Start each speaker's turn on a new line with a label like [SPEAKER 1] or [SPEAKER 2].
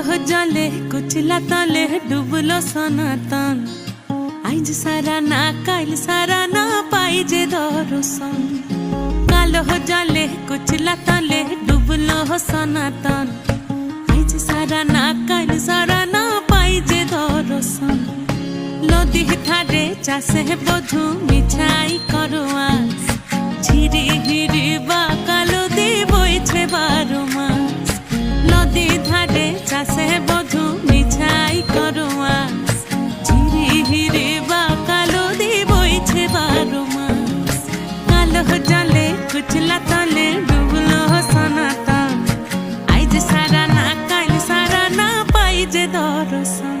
[SPEAKER 1] জলে কুচলা তলে ডুবলো সনাতন আইজ সারা না কাইল সারা না পাই যে দর্শন কালো জলে কুচলা তলে ডুবলো সনাতন আইজ সারা না কাইল সারা না পাই যে দর্শন নদী ধারে চাষে বধু মিঠাই করো আস ঝিরি হিরি বা কুচলা তলে ডুবলো সনাতন আইজ সারা না কাইল সারা না পাই যে দর্শন